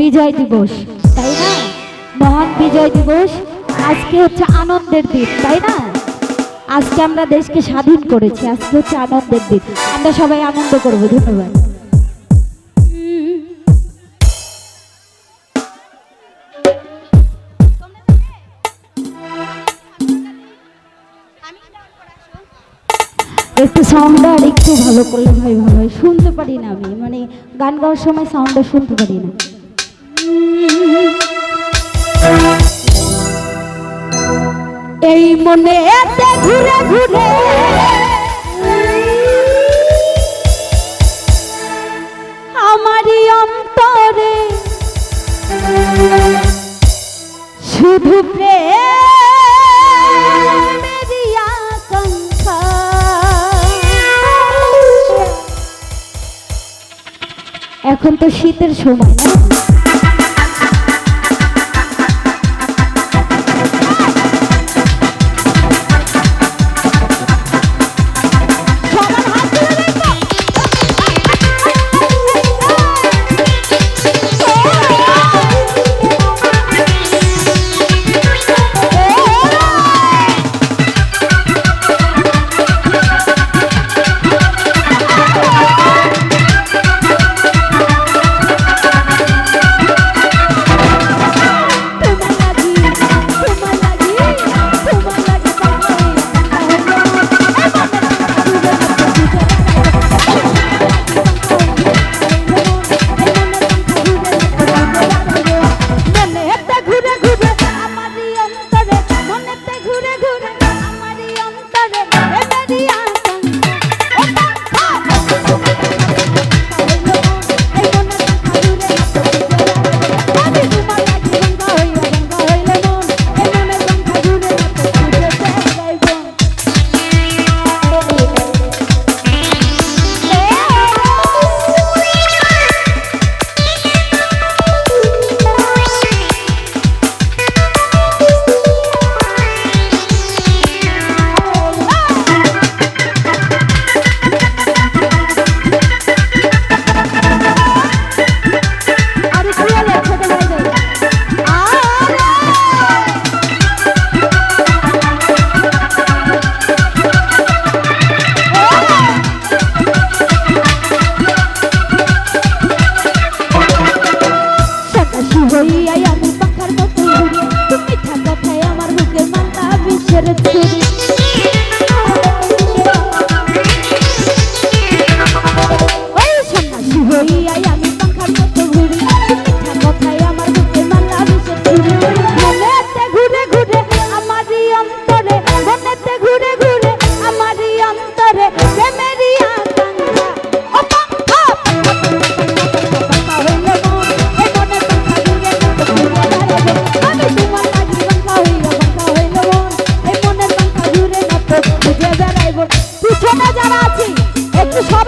বিজয় দিবস, তাই না? মহান বিজয় দিবস, আজকে হচ্ছে আনন্দের দিন, তাই না? আজকে আমরা দেশকে স্বাধীন করেছি, আজকে হচ্ছে আনন্দের দিন। আমরা সবাই আনন্দ করব, ধন্যবাদ। একটু সাউন্ডটা আর একটু ভালো করলে ভাই ভালো হয়। শুনতে পারি না আমি মানে গান গাওয়ার সময় সাউন্ডটা শুনতে পারি না। এই মনে ঘুরে ঘুরে। আমারই অন্তরে শুধু আকাঙ্ক্ষা। এখন তো শীতের সময়। ঘুরে বেড়াইব পিছনে যারা একটু সব